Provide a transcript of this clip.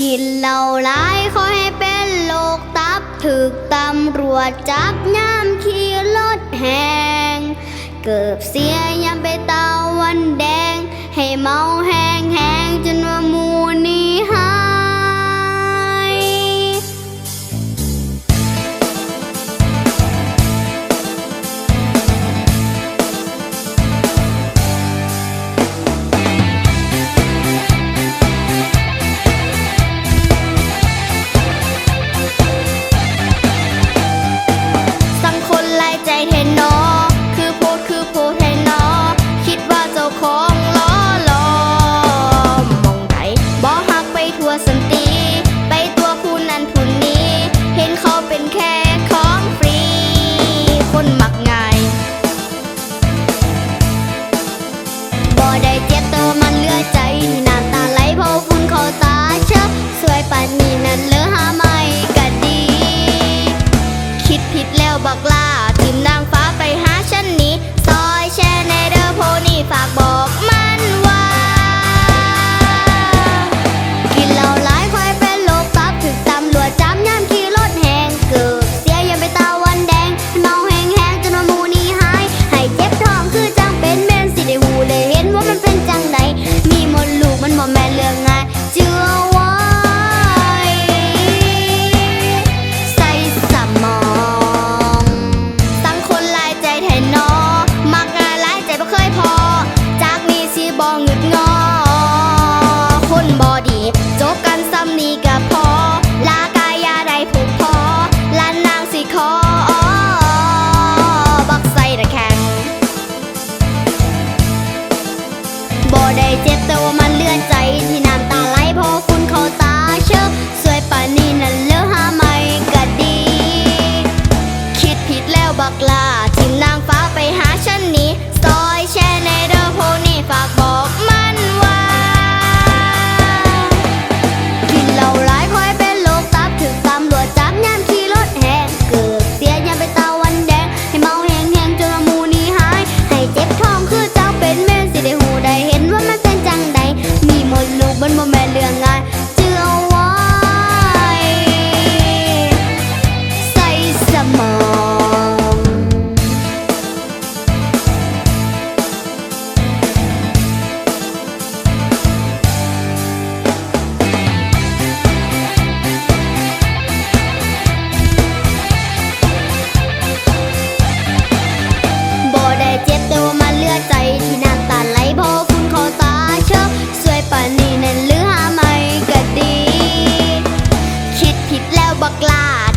กินเหล้าหลายขอให้เป็นโรคตับถึกตำรวจจับย่ามขี่รถแหง เกือบเสียยามไปตาวันแดง ให้เมาแหง ไปตัวคุณนั้นผุนนี้ เห็นเขาเป็นแค่ของฟรี คนมักงบ่ได้เจ็บเตอมันเลือใจ น้ำตาไหลเพราะคนเขาตาเชอะสวยปานนี้นั้นเลอหามา holiday. กล้า